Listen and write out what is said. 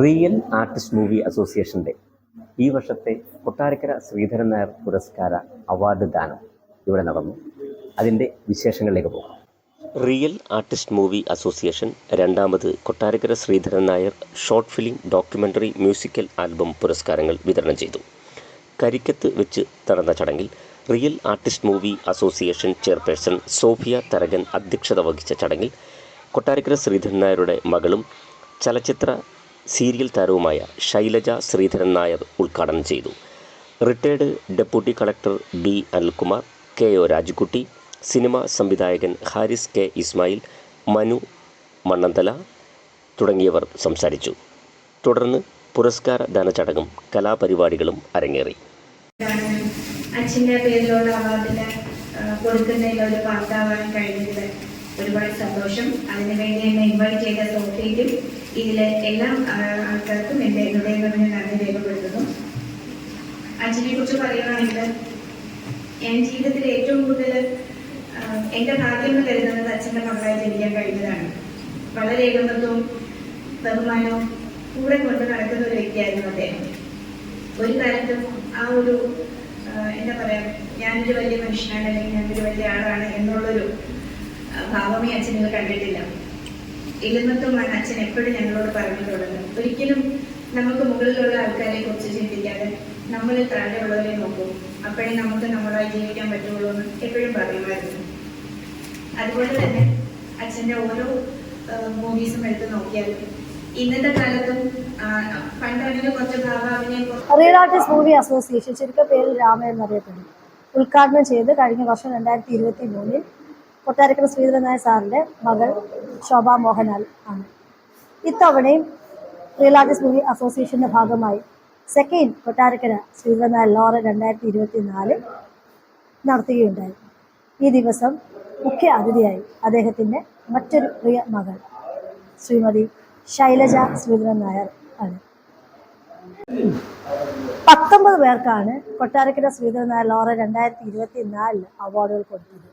Real artist movie അസോസിയേഷന്റെ ഈ വർഷത്തെ കൊട്ടാരക്കര ശ്രീധരൻ നായർ പുരസ്കാര അവാർഡ് ദാനം ഇവിടെ നടന്നു. അതിന്റെ വിശേഷങ്ങളിലേക്ക് പോകാം. റിയൽ ആർട്ടിസ്റ്റ് മൂവി അസോസിയേഷൻ രണ്ടാമത് Kottarakkara Sreedharan Nair short film documentary musical album പുരസ്കാരങ്ങൾ വിതരണം ചെയ്തു. കരിക്കത്ത് വെച്ച് നടന്ന ചടങ്ങിൽ real artist movie association chairperson Sophia Tharakan അധ്യക്ഷത വഹിച്ച ചടങ്ങിൽ കൊട്ടാരക്കര ശ്രീധരൻ നായരുടെ മകളും ചലച്ചിത്ര സീരിയൽ താരവുമായ ശൈലജ ശ്രീധരൻ നായർ ഉദ്ഘാടനം ചെയ്തു. Retired deputy collector B Anilkumar K O Rajukutty cinema സംവിധായകൻ ഹാരിസ് കെ ഇസ്മായിൽ മനു മണ്ണന്തല തുടങ്ങിയവർ സംസാരിച്ചു. തുടർന്ന് പുരസ്കാര ദാന ചടങ്ങും കലാപരിപാടികളും അരങ്ങേറി. അച്ഛന്റെ പേരിലുള്ള അവാർഡിന് കൊടുക്കുന്നതിൽ ഒരു പാർട്ടാവാൻ കഴിഞ്ഞതിൽ ഒരുപാട് സന്തോഷം. അതിനുവേണ്ടി എന്നെ ഇൻവൈറ്റ് ചെയ്ത സോഫിയയ്ക്കും ഇതിലെ എല്ലാ ആൾക്കാർക്കും എന്റെ ഹൃദയം നിറഞ്ഞ നന്ദി രേഖപ്പെടുത്തുന്നു. അച്ഛനെ കുറിച്ച് പറയുകയാണെങ്കിൽ ഞാൻ ജീവിതത്തിൽ ഏറ്റവും കൂടുതൽ എന്റെ ഭാഗ്യം എന്ന് കരുതുന്നത് അച്ഛന്റെ മകളായി ജനിക്കാൻ കഴിഞ്ഞതാണ്. വളരെ ഏകമത്വവും ബഹുമാനവും കൂടെ കൊണ്ട് നടക്കുന്ന ഒരു വ്യക്തിയായിരുന്നു അദ്ദേഹം. ഒരു കാലത്തും ആ ഒരു എന്താ പറയാ ഞാനൊരു വലിയ മനുഷ്യനാണ് അല്ലെങ്കിൽ ഞാനൊരു വലിയ ആളാണ് എന്നുള്ളൊരു ഭാവമേ അച്ഛനിൽ കണ്ടിട്ടില്ല. ഇല്ലെന്നത്തുമാണ് അച്ഛൻ എപ്പോഴും ഞങ്ങളോട് പറഞ്ഞു പറഞ്ഞിട്ടുള്ളത് ഒരിക്കലും നമുക്ക് മുകളിലുള്ള ആൾക്കാരെ കുറിച്ച് ചിന്തിക്കാതെ നമ്മൾ താഴെയുള്ളവരെ നോക്കും. അപ്പോഴേ നമുക്ക് നമ്മളായി ജീവിക്കാൻ പറ്റുള്ളൂ എന്ന് എപ്പോഴും പറയുമായിരുന്നു. അതുപോലെ തന്നെ അച്ഛന്റെ ഓരോ മൂവീസും എടുത്ത് നോക്കിയാലും ഇന്നത്തെ കാലത്തും പണ്ടാണെങ്കിൽ കുറച്ച് ഭാവാവിനെ റിയൽ ആർട്ടിസ്റ്റ് മൂവി അസോസിയേഷൻ ചുരുക്ക പേരിൽ രാമ എന്നറിയപ്പെടുന്നു. ഉദ്ഘാടനം ചെയ്ത് കഴിഞ്ഞ വർഷം രണ്ടായിരത്തി ഇരുപത്തി മൂന്നിൽ കൊട്ടാരക്കര ശ്രീധരനായ സാറിന്റെ മകൾ ശോഭ മോഹൻലാൽ ആണ്. ഇത്തവണയും റിയൽ ആർട്ടിസ്റ്റ് മൂവി അസോസിയേഷന്റെ ഭാഗമായി സെക്കൻഡ് കൊട്ടാരക്കര ശ്രീരനാൽ ലോറ രണ്ടായിരത്തി ഇരുപത്തി നാല് നടത്തുകയുണ്ടായി. ഈ ദിവസം മുഖ്യ അതിഥിയായി അദ്ദേഹത്തിന്റെ മറ്റൊരു പ്രിയ മകൾ ശ്രീമതി ശൈലജ ശ്രീധരൻ നായർ ആണ്. പത്തൊമ്പത് പേർക്കാണ് കൊട്ടാരക്കര ശ്രീധരൻ നായർ ലോറ രണ്ടായിരത്തി ഇരുപത്തി നാലിൽ അവാർഡുകൾ കൊടുത്തത്.